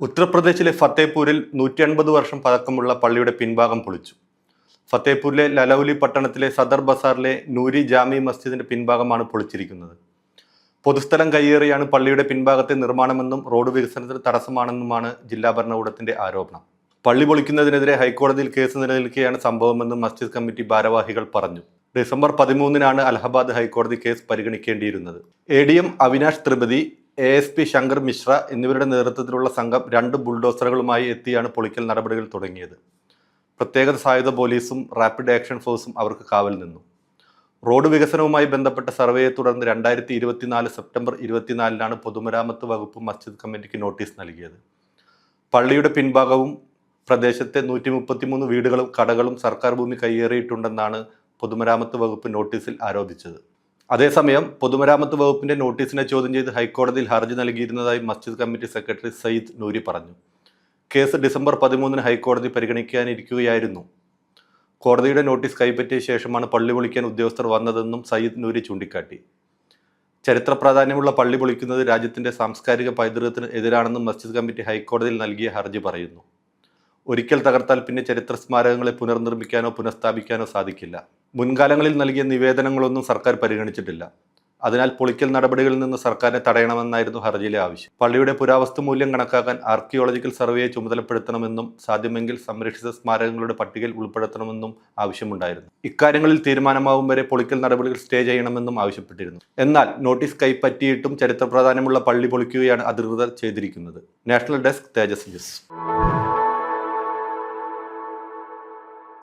ഉത്തർപ്രദേശിലെ ഫത്തേപൂരിൽ നൂറ്റി അൻപത് വർഷം പഴക്കമുള്ള പള്ളിയുടെ പിൻഭാഗം പൊളിച്ചു. ഫത്തേപൂരിലെ ലലൌലി പട്ടണത്തിലെ സദർ ബസാറിലെ നൂരി ജാമി മസ്ജിദിന്റെ പിൻഭാഗമാണ് പൊളിച്ചിരിക്കുന്നത്. പൊതുസ്ഥലം കയ്യേറിയാണ് പള്ളിയുടെ പിൻഭാഗത്തെ നിർമ്മാണമെന്നും റോഡ് വികസനത്തിന് തടസ്സമാണെന്നുമാണ് ജില്ലാ ഭരണകൂടത്തിന്റെ ആരോപണം. പള്ളി പൊളിക്കുന്നതിനെതിരെ ഹൈക്കോടതിയിൽ കേസ് നിലനിൽക്കുകയാണ് സംഭവമെന്നും മസ്ജിദ് കമ്മിറ്റി ഭാരവാഹികൾ പറഞ്ഞു. ഡിസംബർ പതിമൂന്നിനാണ് അലഹബാദ് ഹൈക്കോടതി case പരിഗണിക്കേണ്ടിയിരുന്നത്. A D M Avinash Tripathi A S P Shankar Mishra എന്നിവരുടെ നേതൃത്വത്തിലുള്ള സംഘം രണ്ട് ബുൾഡോസറുകളുമായി എത്തിയാണ് പൊളിക്കൽ നടപടികൾ തുടങ്ങിയത്. പ്രത്യേക സായുധ പോലീസും റാപ്പിഡ് ആക്ഷൻ ഫോഴ്സും അവർക്ക് കാവൽ നിന്നു. റോഡ് വികസനവുമായി ബന്ധപ്പെട്ട സർവേയെ തുടർന്ന് രണ്ടായിരത്തി ഇരുപത്തിനാല് സെപ്റ്റംബർ ഇരുപത്തിനാലിനാണ് പൊതുമരാമത്ത് വകുപ്പ് മസ്ജിദ് കമ്മിറ്റിക്ക് നോട്ടീസ് നൽകിയത്. പള്ളിയുടെ പിൻഭാഗവും പ്രദേശത്തെ നൂറ്റി മുപ്പത്തിമൂന്ന് വീടുകളും കടകളും സർക്കാർ ഭൂമി കയ്യേറിയിട്ടുണ്ടെന്നാണ് പൊതുമരാമത്ത് വകുപ്പ് നോട്ടീസിൽ ആരോപിച്ചത്. അതേസമയം പൊതുമരാമത്ത് വകുപ്പിന്റെ നോട്ടീസിനെ ചോദ്യം ചെയ്ത് ഹൈക്കോടതിയിൽ ഹർജി നൽകിയിരുന്നതായി മസ്ജിദ് കമ്മിറ്റി സെക്രട്ടറി സയ്യിദ് നൂരി പറഞ്ഞു. കേസ് ഡിസംബർ പതിമൂന്നിന് ഹൈക്കോടതി പരിഗണിക്കാനിരിക്കുകയായിരുന്നു. കോടതിയുടെ നോട്ടീസ് കൈപ്പറ്റിയ ശേഷമാണ് പള്ളി പൊളിക്കാൻ ഉദ്യോഗസ്ഥർ വന്നതെന്നും സയ്യിദ് നൂരി ചൂണ്ടിക്കാട്ടി. ചരിത്ര പ്രാധാന്യമുള്ള പള്ളി പൊളിക്കുന്നത് രാജ്യത്തിന്റെ സാംസ്കാരിക പൈതൃകത്തിന് എതിരാണെന്നും മസ്ജിദ് കമ്മിറ്റി ഹൈക്കോടതിയിൽ നൽകിയ ഹർജി പറയുന്നു. ഒരിക്കൽ തകർത്താൽ പിന്നെ ചരിത്ര സ്മാരകങ്ങളെ പുനർനിർമ്മിക്കാനോ പുനഃസ്ഥാപിക്കാനോ സാധിക്കില്ല. മുൻകാലങ്ങളിൽ നൽകിയ നിവേദനങ്ങളൊന്നും സർക്കാർ പരിഗണിച്ചിട്ടില്ല. അതിനാൽ പൊളിക്കൽ നടപടികളിൽ നിന്ന് സർക്കാരിനെ തടയണമെന്നായിരുന്നു ഹർജിയിലെ ആവശ്യം. പള്ളിയുടെ പുരാവസ്തു മൂല്യം കണക്കാക്കാൻ ആർക്കിയോളജിക്കൽ സർവേയെ ചുമതലപ്പെടുത്തണമെന്നും സാധ്യമെങ്കിൽ സംരക്ഷിത സ്മാരകങ്ങളുടെ പട്ടികയിൽ ഉൾപ്പെടുത്തണമെന്നും ആവശ്യമുണ്ടായിരുന്നു. ഇക്കാര്യങ്ങളിൽ തീരുമാനമാവും വരെ പൊളിക്കൽ നടപടികൾ സ്റ്റേ ചെയ്യണമെന്നും ആവശ്യപ്പെട്ടിരുന്നു. എന്നാൽ നോട്ടീസ് കൈപ്പറ്റിയിട്ടും ചരിത്ര പ്രാധാന്യമുള്ള പള്ളി പൊളിക്കുകയാണ് അധികൃതർ ചെയ്തിരിക്കുന്നത്. National desk Tejas news.